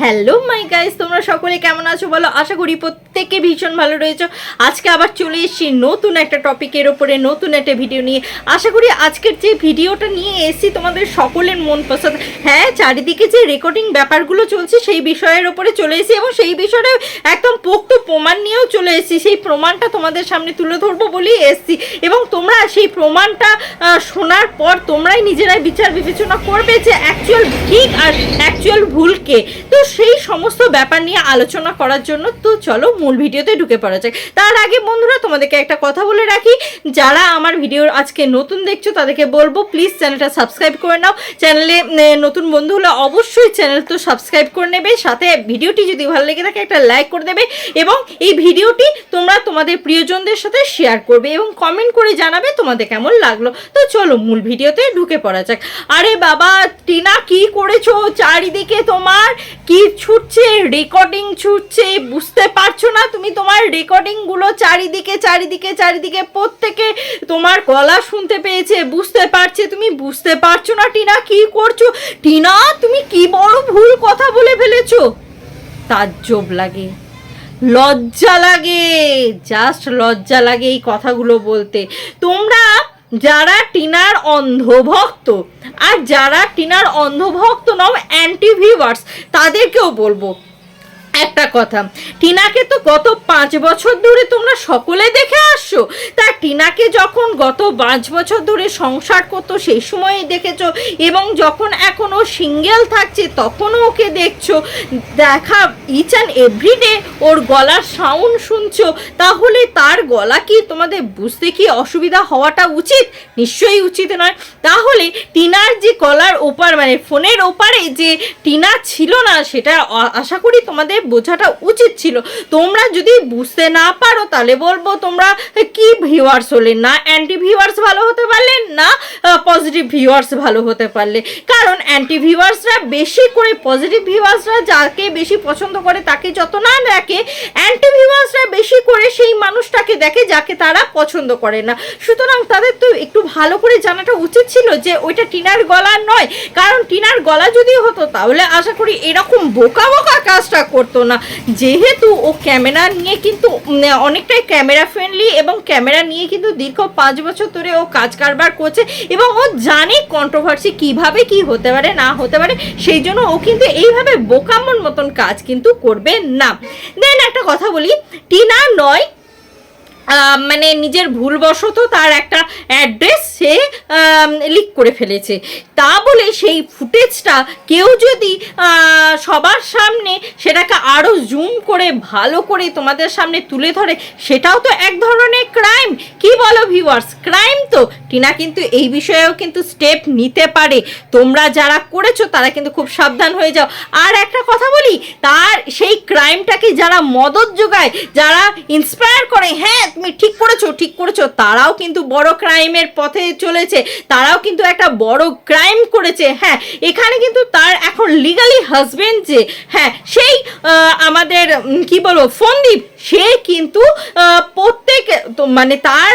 Hello my guys তোমরা সকলে কেমন আছো বলো? আশা করি প্রত্যেকে ভীষণ ভালো রয়েছো। আজকে আবার চলে এসেছি নতুন একটা টপিকের ওপরে নতুন একটা ভিডিও নিয়ে। আশা করি আজকের যে ভিডিওটা নিয়ে এসেছি তোমাদের সকলের মন পছন্দ। হ্যাঁ চারিদিকে যে রেকর্ডিং ব্যাপারগুলো চলছে, সেই বিষয়ের ওপরে চলে এসেছি এবং সেই বিষয়ে একদম পোক্ত প্রমাণ নিয়েও চলে এসেছি। সেই প্রমাণটা তোমাদের সামনে তুলে ধরবো বলেই এসেছি। এবং তোমরা সেই প্রমাণটা শোনার পর তোমরাই নিজেরাই বিচার বিবেচনা করবে যে অ্যাকচুয়াল ঠিক আর অ্যাকচুয়াল ভুলকে। তো সেই সমস্ত ব্যাপার নিয়ে আলোচনা করার জন্য তো চলো মূল ভিডিওতে ঢুকে পড়া যায় তার আগে বন্ধুরা, তোমাদেরকে একটা কথা বলে রাখি। যারা আমার ভিডিও আজকে নতুন দেখছ, তাদেরকে বলব প্লিজ চ্যানেলটা সাবস্ক্রাইব করে নাও। চ্যানেলে নতুন বন্ধু হলে অবশ্যই চ্যানেল তো সাবস্ক্রাইব করে নেবে। সাথে ভিডিওটি যদি ভালো লেগে থাকে, একটা লাইক করে দেবে এবং এই ভিডিওটি তোমরা তোমাদের প্রিয়জনদের সাথে শেয়ার করবে এবং কমেন্ট করে জানাবে তোমাদের কেমন লাগল। তো চলো মূল ভিডিওতে ঢুকে পড়া যাক। আরে বাবা, টিনা কি করেছ চারিদিকে তোমার? কি ছুটছে? রেকর্ডিং ছুটছে? বুঝতে পারছ না তুমি তোমার রেকর্ডিংগুলো চারিদিকে চারিদিকে চারিদিকে প্রত্যেকে তোমার গলা শুনতে পেয়েছে। বুঝতে পারছে তুমি? বুঝতে পারছ না টিনা? কি করছ? টিনা, তুমি কি বড় ভুল কথা বলে ফেলেছো? তাজ্জব লাগে। লজ্জা লাগে। জাস্ট লজ্জা লাগে এই কথাগুলো বলতে। তোমরা যারা টিনার অন্ধভক্ত। আর যারা টিনার অন্ধভক্ত নও অ্যান্টি ভিউয়ার্স তাদেরকেও বলব। একটা কথা টিনাকে তো গত পাঁচ বছর ধরে তোমরা সকলে দেখে আসছো। তা টিনাকে যখন গত পাঁচ বছর ধরে সংসার করতো, সেই সময়ই দেখেছ? এবং যখন এখন ও সিঙ্গেল থাকছে, তখনও ওকে দেখছ? দেখা ইচ অ্যান্ড এভরিডে ওর গলার সাউন্ড শুনছো? তাহলে তার গলা কি তোমাদের বুঝতে কি অসুবিধা হওয়াটা উচিত? নিশ্চয়ই উচিত নয়। তাহলে টিনার যে গলার ওপার মানে ফোনের ওপারে যে টিনা ছিল না, সেটা আশা করি তোমাদের বোঝাটা উচিত ছিল। তোমরা যদি বুঝতে না পারো, তাহলে বলব তোমরা কি ভিউয়ার্স হলে? না অ্যান্টি ভিউয়ার্স ভালো হতে পারলে, না পজিটিভ ভিউয়ার্স ভালো হতে পারলে। কারণ অ্যান্টি ভিউয়ার্সরা বেশি করে পজিটিভ ভিউয়ার্সরা যাকে বেশি পছন্দ করে, তাকে যত না দেখে অ্যান্টি ভিউয়ার্সরা বেশি করে সেই মানুষটাকে দেখে যাকে তারা পছন্দ করে না। সুতরাং তাদের তো একটু ভালো করে জানাটা উচিত ছিল যে, ওইটা টিনার গলা নয়। কারণ টিনার গলা যদি হতো, তাহলে আশা করি এরকম বোকা বোকা কাজটা করতো না। যেহেতু ও ক্যামেরা নিয়ে কিন্তু অনেকটাই ক্যামেরা ফ্রেন্ডলি এবং ক্যামেরা নিয়ে কিন্তু দীর্ঘ পাঁচ বছর ধরে ও কাজ কারবার করছে এবং ও জানে কন্ট্রোভার্সি কীভাবে কি হতে পারে, না হতে পারে, সেই জন্য ও কিন্তু এইভাবে বোকামন মতন কাজ কিন্তু করবে না। দেন একটা কথা বলি, টিনা নয় মানে নিজের ভুলবশত তার একটা অ্যাড্রেস সে লিক করে ফেলেছে। তা বলে সেই ফুটেজটা কেউ যদি সবার সামনে সেটাকে আরও জুম করে, ভালো করে তোমাদের সামনে তুলে ধরে, সেটাও তো এক ধরনের ক্রাইম কি বলো ভিউয়ার্স ক্রাইম তো টিনা কিন্তু এই বিষয়েও কিন্তু স্টেপ নিতে পারে। তোমরা যারা করেছ তারা কিন্তু খুব সাবধান হয়ে যাও। আর একটা কথা বলি, তার সেই ক্রাইমটাকে যারা মদত যোগায়, যারা ইন্সপায়ার করে হ্যাঁ তুমি ঠিক করেছ ঠিক করেছ। তারাও কিন্তু বড় ক্রাইমের পথে চলেছে। তারাও কিন্তু একটা বড় ক্রাইম করেছে। হ্যাঁ এখানে কিন্তু তার এখন লিগালি হাজবেন্ড যে হ্যাঁ সেই আমাদের কি বলব, ফন্দীপ সে কিন্তু প্রত্যেক মানে তার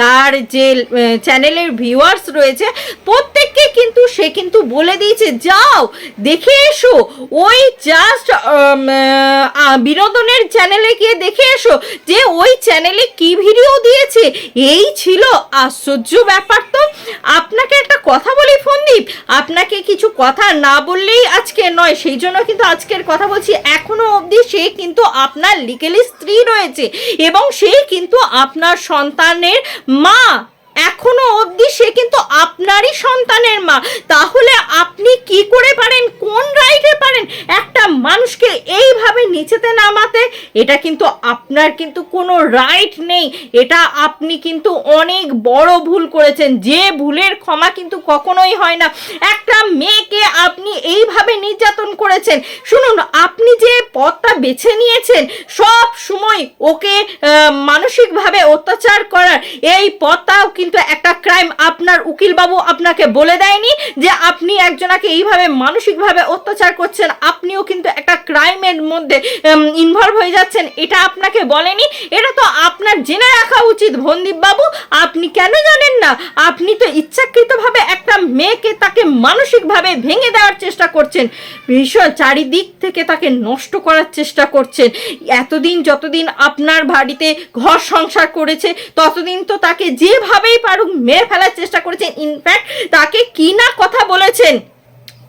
তার যে চ্যানেলের ভিউয়ার্স রয়েছে, প্রত্যেককে কিন্তু সে কিন্তু বলে দিয়েছে, যাও, দেখে এসো, ওই জাস্ট বিনোদনের চ্যানেলে গিয়ে দেখে এসো যে ওই চ্যানেলে কি ভিডিও দিয়েছে, এই ছিল আশ্চর্য ব্যাপার তো। আপনাকে একটা কথা বলি, ফন্দীপ, আপনাকে কিছু কথা না বললেই আজকে নয়, সেই জন্য কিন্তু আজকের কথা বলছি, এখনও অবধি সে কিন্তু আপনার লিগেলি স্ত্রী রয়েছে এবং সে কিন্তু আপনার সন্তানের মা এখনও অবধি সে কিন্তু আপনারই সন্তানের মা। তাহলে আপনি কি করে পারেন? কোন রাইটে পারেন? একটা মানুষকে এইভাবে নিচেতে নামাতে, এটা কিন্তু আপনার কিন্তু কোনো রাইট নেই। এটা আপনি কিন্তু অনেক বড় ভুল করেছেন। যে ভুলের ক্ষমা কিন্তু কখনোই হয় না। একটা মেয়েকে আপনি এইভাবে নির্যাতন করেছেন। শুনুন, আপনি যে পথটা বেছে নিয়েছেন, সব সময় ওকে মানসিকভাবে অত্যাচার করার এই পথটাও কিন্তু একটা ক্রাইম আপনার উকিলবাবু আপনাকে বলে দেয়নি যে আপনি একজনাকে এইভাবে মানসিকভাবে অত্যাচার করছেন, আপনিও কিন্তু একটা ক্রাইমের মধ্যে ইনভলভ হয়ে যাচ্ছেন, এটা আপনাকে বলেনি। এটা তো আপনার জেনে রাখা উচিত বাবু আপনি কেন জানেন না? আপনি তো ইচ্ছাকৃতভাবে একটা মেয়েকে তাকে মানসিকভাবে ভেঙে দেওয়ার চেষ্টা করছেন। ভীষণ চারিদিক থেকে তাকে নষ্ট করার চেষ্টা করছেন। এতদিন যতদিন আপনার বাড়িতে ঘর সংসার করেছে, ততদিন তো তাকে যেভাবেই পারুক মেরে ফেলার চেষ্টা করেছেন। ইনফ্যাক্ট তাকে কি না কথা বলেছেন?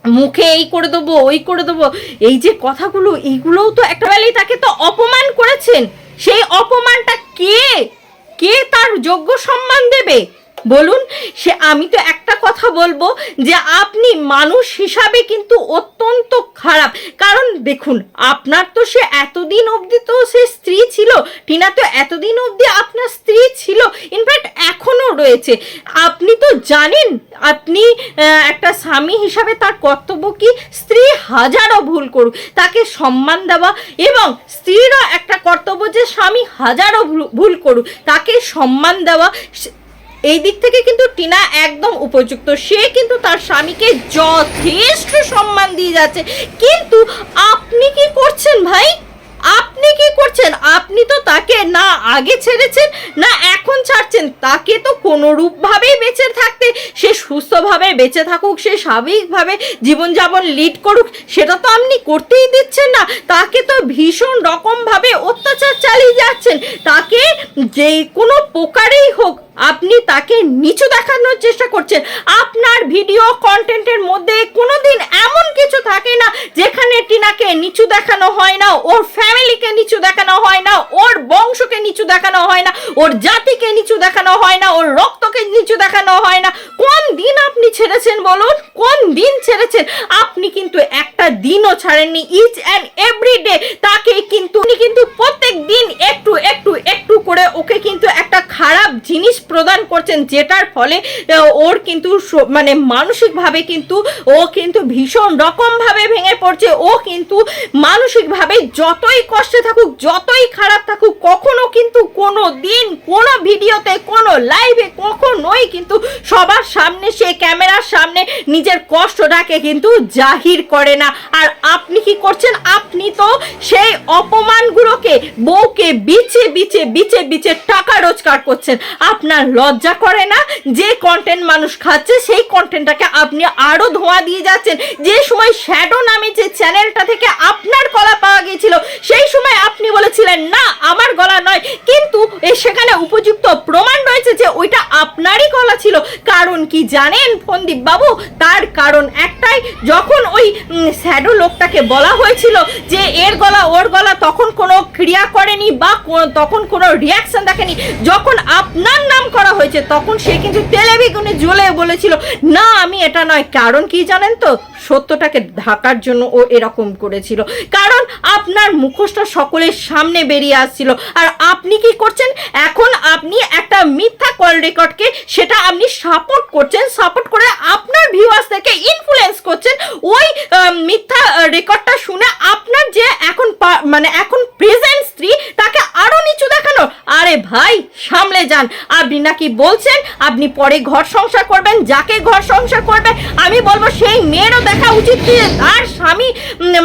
মুখে এই করে দেবো, ওই করে দেবো। এই যে কথাগুলো, এইগুলোও তো একটা বেলায় তাকে তো অপমান করেছেন। সেই অপমানটা কে? কে তার যোগ্য সম্মান দেবে? বলুন, সে আমি তো একটা কথা বলব যে আপনি মানুষ হিসাবে কিন্তু অত্যন্ত খারাপ। কারণ দেখুন, আপনার তো সে এতদিন অবধি তো সে স্ত্রী ছিল। টিনা তো এতদিন অবধি আপনার স্ত্রী ছিল। ইনফ্যাক্ট এখনও রয়েছে। আপনি তো জানেন, আপনি একটা স্বামী হিসাবে তার কর্তব্য কি? স্ত্রী হাজারও ভুল করুক, তাকে সম্মান দেওয়া এবং স্ত্রীরও একটা কর্তব্য যে স্বামী হাজারও ভুল- করুক, তাকে সম্মান দেওয়া। এই দিক থেকে কিন্তু টিনা একদম উপযুক্ত। সে কিন্তু তার স্বামীকে যথেষ্ট সম্মান দিয়ে যাচ্ছে। কিন্তু আপনি কি করছেন ভাই? আপনি কি করছেন? আপনি তো তাকে না আগে ছেড়েছেন, না এখন ছাড়ছেন। তাকে তো কোনো রূপভাবেই বেঁচে থাকতে, সে সুস্থভাবে বেঁচে থাকুক, সে স্বাভাবিকভাবে জীবনযাপন লিড করুক, সেটা তো আপনি করতেই দিচ্ছেন না। তাকে তো ভীষণ রকমভাবে অত্যাচার চালিয়ে যাচ্ছেন। তাকে যে কোনো প্রকারেই হোক আপনি তাকে নিচু দেখানোর চেষ্টা করছেন। আপনার ভিডিও কন্টেন্টের মধ্যে কোনো দিন এমন কিছু থাকে না, যেখানে টিনাকে নিচু দেখানো হয় না, ওর ফ্যামিলিকে নিচু দেখানো হয় না, ওর বংশকে নিচু দেখানো হয় না, ওর জাতিকে নিচু দেখানো হয় না, ওর রক্তকে নিচু দেখানো হয় না। কোন দিন আপনি ছেড়েছেন বলুন? কোন দিন ছেড়েছেন? আপনি কিন্তু একটা দিনও ছাড়েননি ইচ অ্যান্ড এভরি ডে তাকে কিন্তু, উনি কিন্তু প্রত্যেক দিন একটু একটু একটু করে ওকে কিন্তু একটা খারাপ জিনিস প্রদান করছেন, যেটার ফলে ওর কিন্তু মানে মানসিকভাবে কিন্তু ও কিন্তু ভীষণ রকমভাবে ভেঙে পড়ছে। ও কিন্তু মানসিকভাবে যতই কষ্টে থাকুক, যতই খারাপ থাকুক কখনো কিন্তু কোনো দিন, কোনো ভিডিওতে, কোনো লাইভে কখনোই কিন্তু সবার সামনে, সে ক্যামেরার সামনে নিজের কষ্টটাকে কিন্তু জাহির করে না। আর আপনি কি করছেন? আপনি তো সেই অপমানগুলোকে বউকে বিছে বিছে বিছে বিছে টাকা রোজগার করছেন। আপনার লজ্জা করে না? যে কন্টেন্ট মানুষ খাচ্ছে, সেই কন্টেন্টটাকে আপনি আরও ধোঁয়া দিয়ে যাচ্ছেন। যে সময় শ্যাডো নামে যে চ্যানেলটা থেকে আপনার গলা পাওয়া গিয়েছিল, সেই সময় আপনি বলেছিলেন, না, আমার গলা নয়। কিন্তু সেখানে উপযুক্ত প্রমাণ রয়েছে যে ওইটা আপনারই গলা ছিল। কারণ কি জানেন ফন্দীপ বাবু? তার কারণ একটাই, যখন ওই শ্যাডো লোকটাকে বলা হয়েছিল যে এর গলা, ওর গলা, তখন কোনো ক্রিয়া করেনি বা তখন কোনো রিয়াকশন দেখেনি। যখন আপনার নাম করা হয়েছে, তখন সে কিন্তু টেলিভিশনে জ্বলে বলেছিল, না, আমি এটা নয়। কারণ কি জানেন তো? সত্যটাকে ঢাকার জন্য ও এরকম করেছিল। কারণ আপনার মুখোশটা সকলের সামনে বেরিয়ে আসছিল। আর আপনি কি করছেন? এখন আপনি একটা মিথ্যা কল রেকর্ডকে সেটা আপনি সাপোর্ট করছেন সাপোর্ট করে আপনার ভিউয়ার্স থেকে ইনফ্লুয়েন্স করছেন। ওই মিথ্যা রেকর্ডটা শুনে আপনার যে এখন মানে এখন প্রেজেন্ট স্ত্রী তাকে আরও নিচু দেখানো। আরে ভাই, সামলে যান। আপনি নাকি বলছেন আপনি পরে ঘর সংসার করবেন, যাকে ঘর সংসার করবে আমি বলব সেই মেয়েরও দেখা উচিত যে তার স্বামী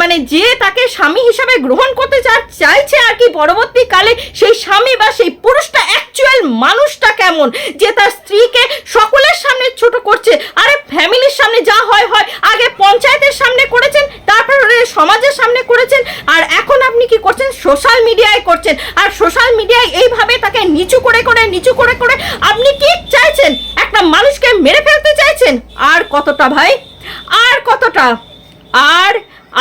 মানে যে তাকে স্বামী হিসাবে গ্রহণ করতে চাইছে আর কি পরবর্তীকালে সেই স্বামী বা সেই পুরুষটা অ্যাকচুয়াল মানুষটা কেমন? যে তার স্ত্রীকে সকলের সামনে ছোট করছে, আরে ফ্যামিলির সামনে যা হয় হয়। আগে পঞ্চায়েতের সামনে করেছেন, তারপরে সমাজের সামনে করেছেন, আর এখন আপনি কি করছেন? সোশ্যাল মিডিয়ায় করছেন। আর সোশ্যাল মিডিয়ায় এইভাবে তাকে নিচু করে করে, নিচু করে করে আপনি কি চাইছেন? একটা মানুষকে মেরে ফেলতে চাইছেন? আর কতটা ভাই? আর কতটা? আর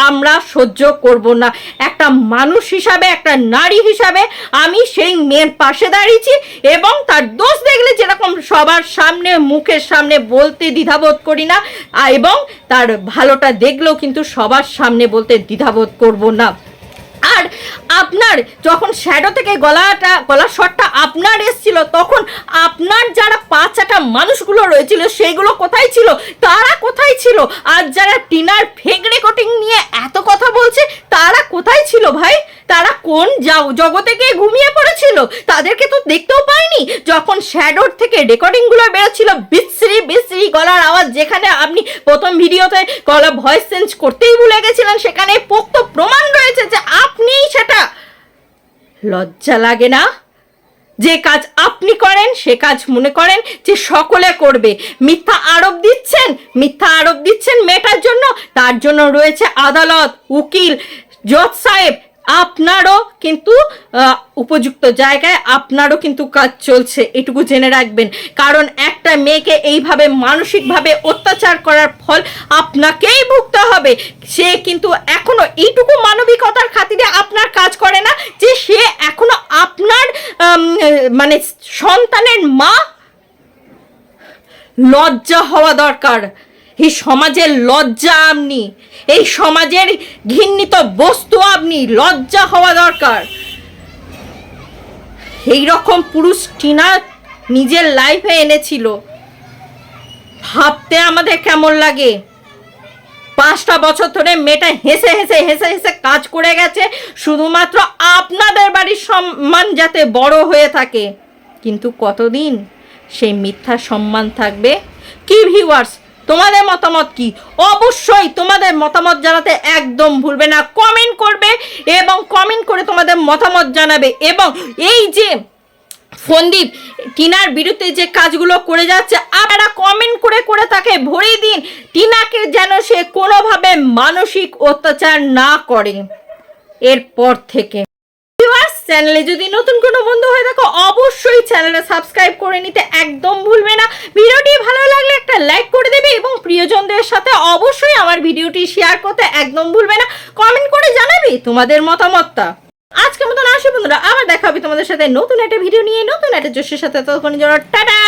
আমরা সহ্য করব না। একটা মানুষ হিসাবে, একটা নারী হিসাবে আমি সেই মেয়ের পাশে দাঁড়িয়েছি এবং তার দোষ দেখলে যেরকম সবার সামনে, মুখের সামনে বলতে দ্বিধাবোধ করি না এবং তার ভালোটা দেখলেও কিন্তু সবার সামনে বলতে দ্বিধাবোধ করব না। আর আপনার যখন শ্যাডো থেকে গলাটা, গলার শটটা আপনার এসছিল, তখন আপনার যারা পাঁচাটা মানুষগুলো রয়েছিল সেগুলো কোথায় ছিল? তারা কোথায় ছিল? আর যারা টিনার ফেক রেকর্ডিং নিয়ে এত কথা বলছে, তারা কোথায় ছিল ভাই? তারা কোন যাও- জগতে গিয়ে ঘুমিয়ে পড়েছিল? তাদেরকে তো দেখতেও পাইনি। যখন শ্যাডোর থেকে রেকর্ডিংগুলো বেরোচ্ছিল, বিশ্রী বিশ্রী গলার আওয়াজ, যেখানে আপনি প্রথম ভিডিওতে গলা ভয়েস চেঞ্জ করতেই ভুলে গেছিলেন, সেখানে পোক্ত প্রমাণ রয়েছে যে আপনিই সেটা। লজ্জা লাগে না? যে কাজ আপনি করেন, সে কাজ মনে করেন যে সকলে করবে। মিথ্যা আরোপ দিচ্ছেন, মিথ্যা আরোপ দিচ্ছেন মেটার জন্য। তার জন্য রয়েছে আদালত, উকিল, জজ সাহেব আপনারও কিন্তু উপযুক্ত জায়গায় আপনারও কিন্তু কাজ চলছে, এটুকু জেনে রাখবেন। কারণ একটা মেয়েকে এইভাবে মানসিকভাবে অত্যাচার করার ফল আপনাকেই ভুগতে হবে। সে কিন্তু এখনও এইটুকু মানবিকতার খাতিরে আপনার কাজ করে না যে সে এখনও আপনার মানে সন্তানের মা লজ্জা হওয়া দরকার। এই সমাজের লজ্জা আপনি, এই সমাজের ঘৃণিত বস্তু আপনি, লজ্জা হওয়া দরকার। এই রকম পুরুষ টিনা নিজের লাইফে এনেছিল। ভাবতে আমাদের কেমন লাগে? পাঁচটা বছর ধরে মেয়েটা হেসে হেসে হেসে হেসে কাজ করে গেছে, শুধুমাত্র আপনাদের বাড়ির সম্মান যাতে বড় হয়ে থাকে। কিন্তু কতদিন সেই মিথ্যা সম্মান থাকবে? কি ভিউয়ার্স তোমাদের মতামত কি? অবশ্যই তোমাদের মতামত জানাতে একদম ভুলবে না। কমেন্ট করবে এবং কমেন্ট করে তোমাদের মতামত জানাবে এবং এই যে ফন্দীপ টিনার বিরুদ্ধে যে কাজগুলো করে যাচ্ছে, আপনারা কমেন্ট করে করে তাকে ভরিয়ে দিন। টিনাকে যেন সে কোনোভাবে মানসিক অত্যাচার না করে। এরপর থেকে চ্যানেলে যদি নতুন কোনো বন্ধু হয়ে থাকো, অবশ্যই চ্যানেলে সাবস্ক্রাইব করে নিতে একদম ভুলবে না। ভিডিওটি ভালো লাগলে একটা লাইক করে দেবে এবং প্রিয়জনদের সাথে অবশ্যই আমার ভিডিওটি শেয়ার করতে একদম ভুলবে না। কমেন্ট করে জানাবে তোমাদের মতামতটা। আজকে মতন আসি বন্ধুরা, আবার দেখা হবে তোমাদের সাথে নতুন একটা ভিডিও নিয়ে, নতুন একটা জোশের সাথে। তখন জন্য টাটা!